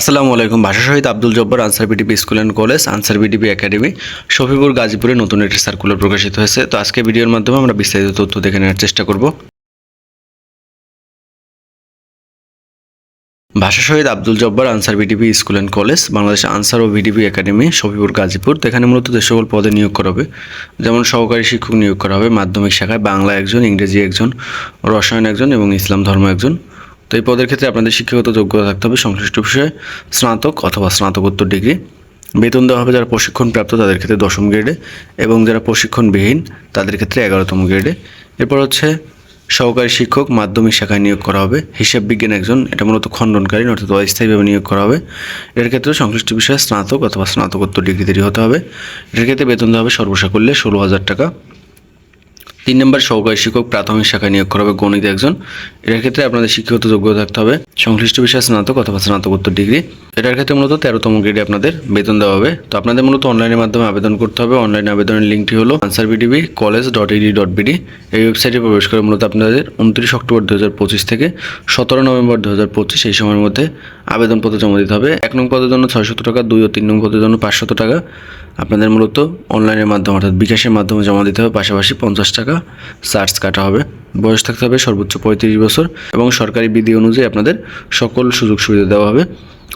আসসালামু আলাইকুম। ভাষা শহীদ Abdul Jabbar Ansar BDP school and college, Ansar BDP academy Shafipur গাজীপুরে নতুন একটি সার্কুলার প্রকাশিত হয়েছে। তো আজকে ভিডিওর মাধ্যমে আমরা বিস্তারিত তথ্য দেখে নেওয়ার চেষ্টা করব। ভাষা শহীদ Abdul Jabbar Ansar BDP school and college, Bangladesh Ansar O VDP academy Shafipur Gazipur. তো এখানে মূলত যে সকল পদে নিয়োগ করা হবে, যেমন সহকারী শিক্ষক নিয়োগ করা হবে, মাধ্যমিক শাখায় বাংলা একজন, ইংরেজি একজন, রসায়ন একজন এবং ইসলাম ধর্ম একজন। তো এই পদের ক্ষেত্রে আপনাদের শিক্ষাগত যোগ্যতা থাকতে হবে সংশ্লিষ্ট বিষয়ে স্নাতক অথবা স্নাতকোত্তর ডিগ্রি। বেতন দেওয়া হবে যারা প্রশিক্ষণপ্রাপ্ত, তাদের ক্ষেত্রে দশম গ্রেডে এবং যারা প্রশিক্ষণবিহীন, তাদের ক্ষেত্রে এগারোতম গ্রেডে। এরপর হচ্ছে সহকারী শিক্ষক মাধ্যমিক শাখায় নিয়োগ করা হবে। হিসাব বিজ্ঞান একজন, এটা মূলত খণ্ডনকারী অর্থাৎ অস্থায়ীভাবে নিয়োগ করা হবে। এর ক্ষেত্রে সংশ্লিষ্ট বিষয়ে স্নাতক অথবা স্নাতকোত্তর ডিগ্রিধারী হতে হবে। এর ক্ষেত্রে বেতন দেওয়া হবে সর্বসাকুল্যে ষোলো হাজার টাকা। তিন নম্বর সহকারী শিক্ষক প্রাথমিক শাখায় নিয়োগ করা হবে গণিত একজন। এটার ক্ষেত্রে আপনাদের শিক্ষাগত যোগ্যতা থাকতে হবে। সংশ্লিষ্ট বিষয়ে স্নাতক অথবা স্নাতকোত্তর ডিগ্রি। এটার ক্ষেত্রে মূলত তেরোতম গ্রেডে আপনাদের বেতন দেওয়া হবে। তো আপনাদের মূলত অনলাইনের মাধ্যমে আবেদন করতে হবে। অনলাইন আবেদনের লিঙ্কটি হলো Ansar BDB college dot ED dot BD এই ওয়েবসাইটে প্রবেশ করে মূলত আপনাদের উনত্রিশ অক্টোবর দু হাজার পঁচিশ থেকে সতেরো নভেম্বর দু হাজার পঁচিশ এই সময়ের মধ্যে আবেদনপত্র জমা দিতে হবে। এক নং পদের জন্য ছয়শত টাকা, দুই ও তিন নং পদের জন্য পাঁচশত টাকা। আপনাদের মূলত অনলাইনের মাধ্যমে অর্থাৎ বিকাশের মাধ্যমে জমা দিতে হবে। পাশাপাশি পঞ্চাশ টাকা চার্জ কাটা হবে। বয়স থাকতে হবে সর্বোচ্চ পঁয়ত্রিশ বছর এবং সরকারি বিধি অনুযায়ী আপনাদের সকল সুযোগ সুবিধা দেওয়া হবে।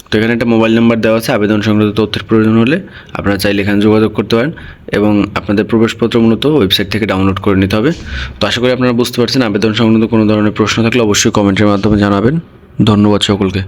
তো এখানে একটা মোবাইল নাম্বার দেওয়া আছে, আবেদন সংক্রান্ত তথ্যের প্রয়োজন হলে আপনারা চাইলে এখানে যোগাযোগ করতে পারেন এবং আপনাদের প্রবেশপত্র মূলত ওয়েবসাইট থেকে ডাউনলোড করে নিতে হবে। তো আশা করি আপনারা বুঝতে পারছেন, আবেদন সংক্রান্ত কোনো ধরনের প্রশ্ন থাকলে অবশ্যই কমেন্টের মাধ্যমে জানাবেন। ধন্যবাদ সকলকে।